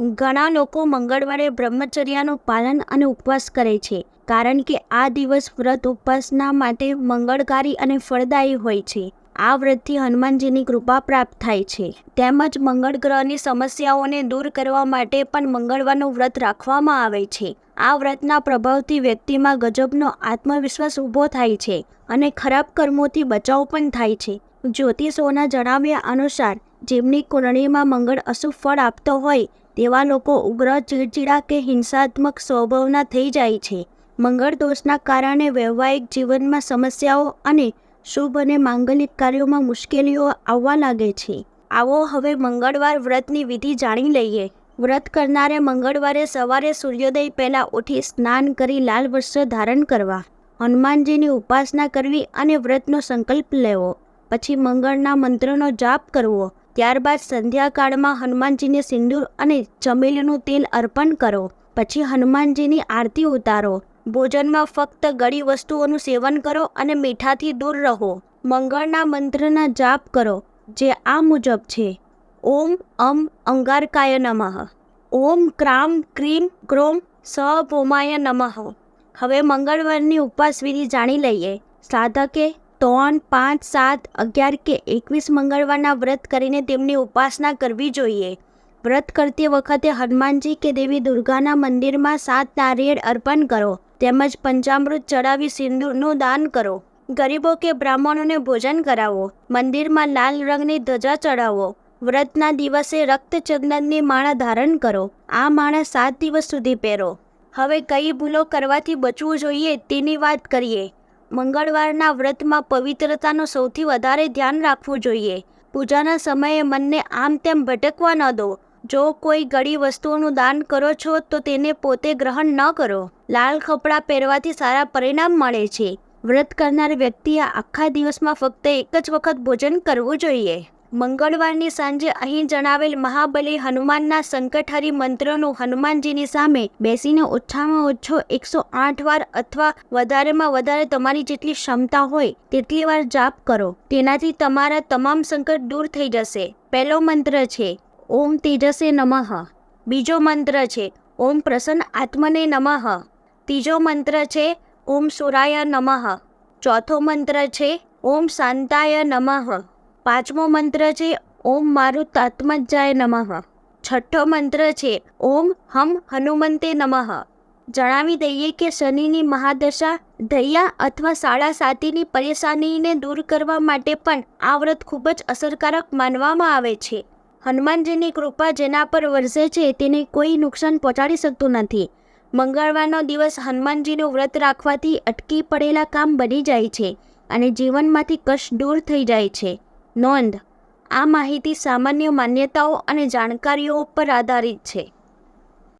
ઘણા લોકો મંગળવારે બ્રહ્મચર્યાનું પાલન અને ઉપવાસ કરે છે, કારણ કે આ દિવસ વ્રત ઉપાસના માટે મંગળકારી અને ફળદાયી હોય છે. આ વ્રતથી હનુમાનજીની કૃપા પ્રાપ્ત થાય છે. તેમજ મંગળ ગ્રહની સમસ્યાઓને દૂર કરવા માટે પણ મંગળવારનું વ્રત રાખવામાં આવે છે. આ વ્રતના પ્રભાવથી વ્યક્તિમાં ગજબનો આત્મવિશ્વાસ ઊભો થાય છે અને ખરાબ કર્મોથી બચાવ પણ થાય છે. જ્યોતિષોના જણાવ્યા અનુસાર, જેમની કુંડળીમાં મંગળ અશુભ ફળ આપતો હોય તેવા લોકો ઉગ્ર ચીડચીડા કે હિંસાત્મક સ્વભાવના થઈ જાય છે. મંગળ દોષના કારણે વૈવાહિક જીવનમાં સમસ્યાઓ અને શુભ અને માંગલિક કાર્યોમાં મુશ્કેલીઓ આવવા લાગે છે. આવો હવે મંગળવાર વ્રતની વિધિ જાણી લઈએ. વ્રત કરનારે મંગળવારે સવારે સૂર્યોદય પહેલાં ઉઠી સ્નાન કરી લાલ વસ્ત્ર ધારણ કરવા, હનુમાનજીની ઉપાસના કરવી અને વ્રતનો સંકલ્પ લેવો. પછી મંગળના મંત્રનો જાપ કરવો. ત્યારબાદ સંધ્યાકાળમાં હનુમાનજીને સિંદૂર અને ચમેલીનું તેલ અર્પણ કરો. પછી હનુમાનજીની આરતી ઉતારો. ભોજનમાં ફક્ત ગળી વસ્તુઓનું સેવન કરો અને મીઠાથી દૂર રહો. મંગળના મંત્રના જાપ કરો, જે આ મુજબ છે. ઓમ અમ અંગારકાય નમઃ. ઓમ ક્રામ ક્રીમ ક્રોમ સ ભોમાય નમઃ. હવે મંગળવારની ઉપવાસ વિધિ જાણી લઈએ. સાધકે ત્રણ, પાંચ, સાત, અગિયાર કે એકવીસ મંગળવારના વ્રત કરીને તેમની ઉપાસના કરવી જોઈએ. વ્રત કરતી વખતે હનુમાનજી કે દેવી દુર્ગાના મંદિરમાં સાત નારિયેળ અર્પણ કરો. તેમજ પંચામૃત ચડાવી સિંદૂરનું દાન કરો. ગરીબો કે બ્રાહ્મણોને ભોજન કરાવો. મંદિરમાં લાલ રંગની ધજા ચડાવો. વ્રતના દિવસે રક્તચંદનની માળા ધારણ કરો. આ માળા સાત દિવસ સુધી પહેરો. હવે કઈ ભૂલો કરવાથી બચવું જોઈએ તેની વાત કરીએ. મંગળવારના વ્રતમાં પવિત્રતાનું સૌથી વધારે ધ્યાન રાખવું જોઈએ. પૂજાના સમયે મનને આમ તેમ ભટકવા ન દો. જો કોઈ ગળી વસ્તુઓનું દાન કરો છો, તો તેને પોતે ગ્રહણ ન કરો. લાલ કપડાં પહેરવાથી સારા પરિણામ મળે છે. વ્રત કરનાર વ્યક્તિએ આખા દિવસમાં ફક્ત એક જ વખત ભોજન કરવું જોઈએ. મંગળવારની સાંજે અહીં જણાવેલ મહાબલી હનુમાનના સંકટહરી મંત્રનો હનુમાનજીની સામે બેસીને ઓછામાં ઓછો એકસો આઠ વાર અથવા વધારેમાં વધારે તમારી જેટલી ક્ષમતા હોય તેટલી વાર જાપ કરો. તેનાથી તમારા તમામ સંકટ દૂર થઈ જશે. પહેલો મંત્ર છે, ઓમ તેજસે નમઃ. બીજો મંત્ર છે, ઓમ પ્રસન્ન આત્મને નમઃ. ત્રીજો મંત્ર છે, ઓમ સુરાય નમઃ. ચોથો મંત્ર છે, ઓમ શાંતાય નમઃ. પાંચમો મંત્ર છે, ઓમ મારું મારુતાત્મજાય નમઃ. છઠ્ઠો મંત્ર છે, ઓમ હમ હનુમંતે નમઃ. જણાવી દઈએ કે શનિની મહાદશા દૈયા અથવા સાડા સાતીની પરેશાનીને દૂર કરવા માટે પણ આ વ્રત ખૂબ જ અસરકારક માનવામાં આવે છે. હનુમાનજીની કૃપા જેના પર વરસે છે, તેને કોઈ નુકસાન પહોંચાડી શકતું નથી. મંગળવારનો દિવસ હનુમાનજીનું વ્રત રાખવાથી અટકી પડેલા કામ બની જાય છે અને જીવનમાંથી કશ દૂર થઈ જાય છે. નોંધ આ માહિતી સામાન્ય માન્યતાઓ અને જાણકારીઓ ઉપર આધારિત છે.